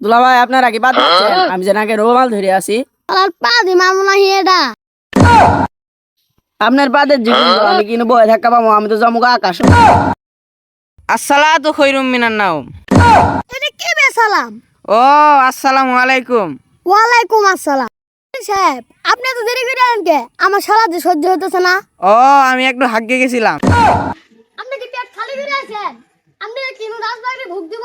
দুলা ভাই আপনার আগে বাদ দিচ্ছেন। আমি যেন আগে রুমাল ধরে আছি আর পা দি মারবো না এটা আপনার বাদের জীবন আমি কিন্তু বয়ে থাকা পাবো আমি তো জমুক আকাশ। আসসালাতু খৈরুম মিনান নাওম। এটা কি বেসালাম ও আসসালামু আলাইকুম। ওয়ালাইকুম আসসালাম। সাহেব আপনি তো দেরি করে আনেন কে? আমার সারা যে সহ্য হতেছে না। ও আমি একটু হাগ্গে গেছিলাম। আপনি কি পেট খালি করে আছেন? আপনি কিনু রাজবাড়ি ভোগ দিব?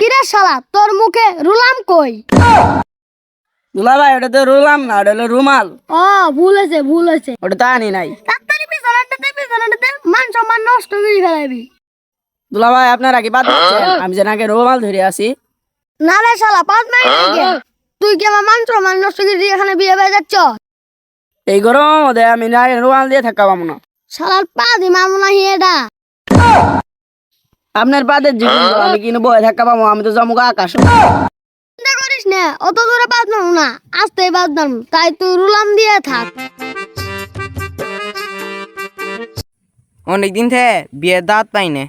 কিরা শালা তোর মুখে রুলাম কই? দুলা ভাই ওটা তো রুলাম না ওটা হলো রুমাল। ও ভুল হয়েছে ভুল হয়েছে। ওটা তো আনি নাই। তাড়াতাড়ি পিছনাটাতে পিছনাটাতে মান সম্মান নষ্ট করে ফেলাবি। দুলা ভাই আপনার আগে বাদ দিচ্ছেন? আমি যেন আগে রুমাল ধরে আছি না রে শালা পাঁচ মাইল তুই কি আমার মান সম্মান নষ্ট করে এখানে বিয়ে হয়ে যাচ্ছ? এই গরম মধ্যে আমি না রুমাল দিয়ে থাকা পাবো না। শালার পা দি মারবো না এটা আপনার বাদের জীবন তো আমি কিন্তু বয়ে থাকা পাবো আমি তো জমুক আকাশ। চিন্তা করিস না অত দূরে বাদ মারবো না আসতেই বাদ মারবো তাই তুই রুলাম দিয়ে থাক। অনেক দিন থেকে বিয়ের দাঁত পাই না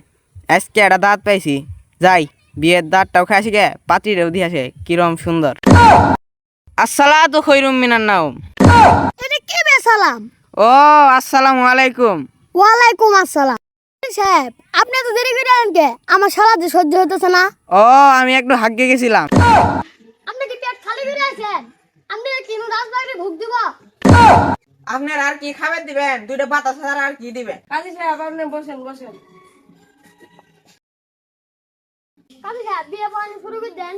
আজকে একটা দাঁত পাইছি যাই বিয়ের দাঁতটাও খাই আসি গে পাত্রীরাও দিয়ে আসে কিরম সুন্দর। আসসালাতু খৈরুম মিনান নাওম। এটা কি বেসালাম ও আসসালামু আলাইকুম। ওয়ালাইকুম আসসালাম। সাহেব আপনি তো দেরি করে আনেন কে? আমার সারা যে সহ্য হতেছে না। ও আমি একটু হাগ্গে গেছিলাম। আপনি কি পেট খালি করে আছেন? আপনি কিনু রাজবাড়ি ভোগ দিব? আপনার আর কি খাবার দিবেন? দুইটা পাতা ছাড়া আর কি দিবেন? কাজী সাহেব বিয়ে পড়ানো শুরু করে দেন।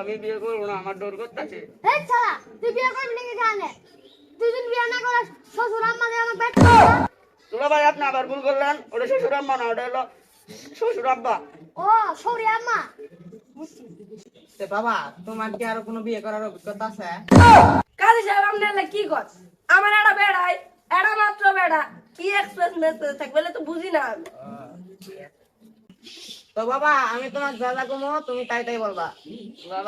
আমি বিয়ে করব না আমার ডোর করতেছে। এই ছাড়া তুই বিয়ে করবি নাকি জানে তুই বিয়ে না করিস শ্বশুর আমাদের আমার পেট দুলা ভাই আপনি আবার ভুল করলেন ওটা শ্বশুর আম্মা না ওটা হলো শ্বশুর আব্বা। ও সৌরি আম্মা। বাবা তোমার কি আরও কোনো বিয়ে করার অভিজ্ঞতা আছে? কাজী সাহেব আপনি এলে কি কর? আমার একটা বেড়াই এটা মাত্র বেড়া। কি এক্সপ্রেস মেসেজ থাকবে তো বুঝি না আমি। তো বাবা আমি তোমার যা যা কমো তুমি তাই তাই বলবা।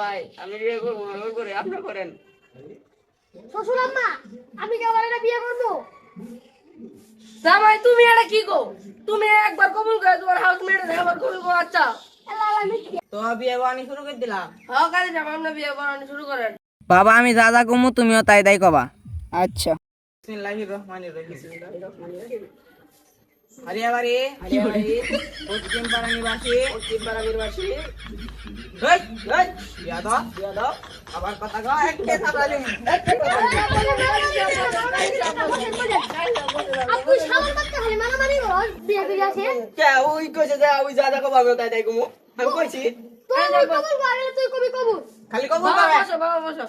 ভাই আমি বিয়ে করব করে আপনি করেন। শ্বশুর আম্মা আমি কি আবার এটা বিয়ে করব? জামাই তুমি এটা কি গো তুমি একবার কবুল করে তোমার হাউস মেয়েটা একবার কবুল করে আচ্ছা। তো বিয়ে বানি শুরু করে দিলাম। হ্যাঁ কাজী বিয়ে বানানো শুরু করেন। বাবা আমি যা যা কমু তুমিও তাই তাই কবা। আচ্ছা। বিসমিল্লাহির রহমানির রহিম। হারিয়াবাড়ি হারিয়াবাড়ি পশ্চিম পাড়া নিবাসী পশ্চিম পাড়া নিবাসী। হেই হেই বিয়া দাও আবার কথা কও একটা সাবরালি আপনি সামার বাচ্চা খালি মারামারি রোজ বিয়ে করে আছেন কে ওই কইছে যে ওই যা যা কব আমি তাই তাই কমু। আমি কইছি তুই কবুল করে তুই কবি কবুল খালি কব বাবা বসো বাবা বসো।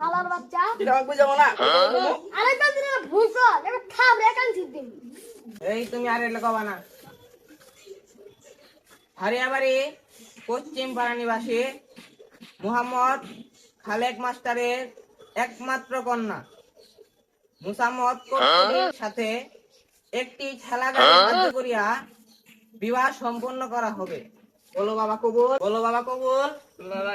হালার বাচ্চা। এটা বুঝাবো না? ভুল কর এটা দিন। এই তুমি আর এলে কবা না। হারিয়াবাড়ি পশ্চিম পাড়া নিবাসী মুহাম্মদ খালেক মাস্টারের একমাত্র কন্যা। মুসাম্মদ সাথে একটি খেলা গাড়ি করিয়া বিবাহ সম্পন্ন করা হবে। বলো বাবা কবুল। বলো বাবা কবুল।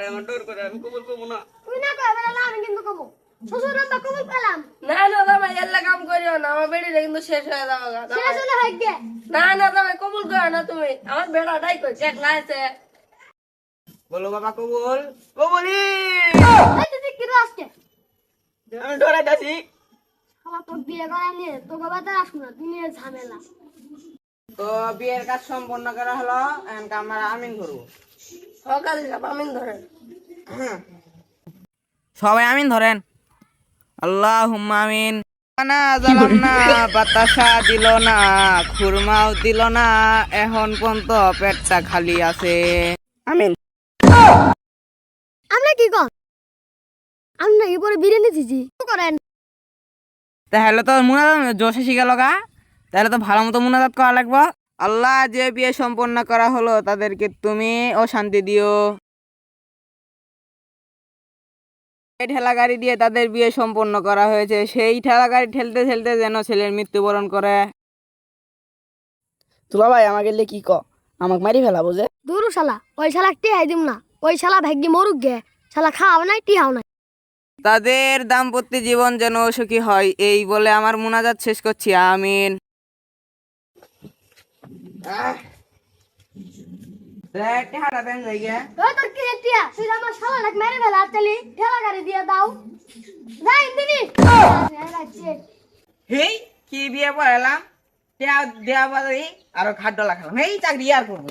আমার ডোর করে আমি কবুল না। না কবে না আমি কিন্তু কবো। শ্বশুর কবুল পেলাম। না না জামাই এল্লা কাম আমার বেড়িটা কিন্তু শেষ হয়ে যাবে গা, জামাই। শেষ হলে হয় গে না না জামাই কবুল করো না তুমি। আমার বেড়াটাই কই চেক লাইছে বলো বাবা কবুল? কবুলি! এই তুই কি আজকে আমি ডরাইতাছি আমার তোর বিয়ে করা নিয়ে তো বাবা তার আসব না ঝামেলা। তো বিয়ের কাজ সম্পন্ন করা হলো এখন আমরা আমিন হ্যাঁ কাজী সাহেব আমিন ধরেন। সবাই আমিন ধরেন। আল্লাহ আমিন। না জ্বালাম না বাতাসা দিল না খুরমাও দিল না এখন পর্যন্ত পেটটা খালি আছে। আমিন। আমরা কি কর আমি নাকি পরে বিরিয়ানি দিছি। কি করেন? তাহলে তো মুনাজাত জোশে শিখে লগা তাহলে তো ভালো মতো মুনাজাত করা লাগবে। আল্লাহ যে বিয়ে সম্পন্ন করা হলো তাদেরকে তুমি ও শান্তি দিও। ঠেলা গাড়ি দিয়ে তাদের বিয়ে সম্পন্ন করা হয়েছে। সেই ঠেলা গাড়ি ঠেলতে ঠেলতে যেন ছেলের মৃত্যুবরণ করে। তুলা ভাই আমাকে লে কি ক? আমাকে মারি ফেলাবো যে। দুরু শালা ওই শালা টিহাই দিম না। ওই শালা ভাগ্যে মরুক গে। শালা খাওয়াও নাই টিহাও নাই। তাদের দাম্পত্য জীবন যেন সুখী হয় এই বলে আমার মুনাজাত শেষ করছি আমিন। ওই তোর কি টিয়া তুই যে আমার শালা নাক মেরে ফেলা চলি ঠেলা গাড়ি দিয়ে দাও। যাই দিনি হেই কি বিয়ে পড়ালাম? বাজারি আরও খাদ্য লাগালাম এই চাকরি আর করব।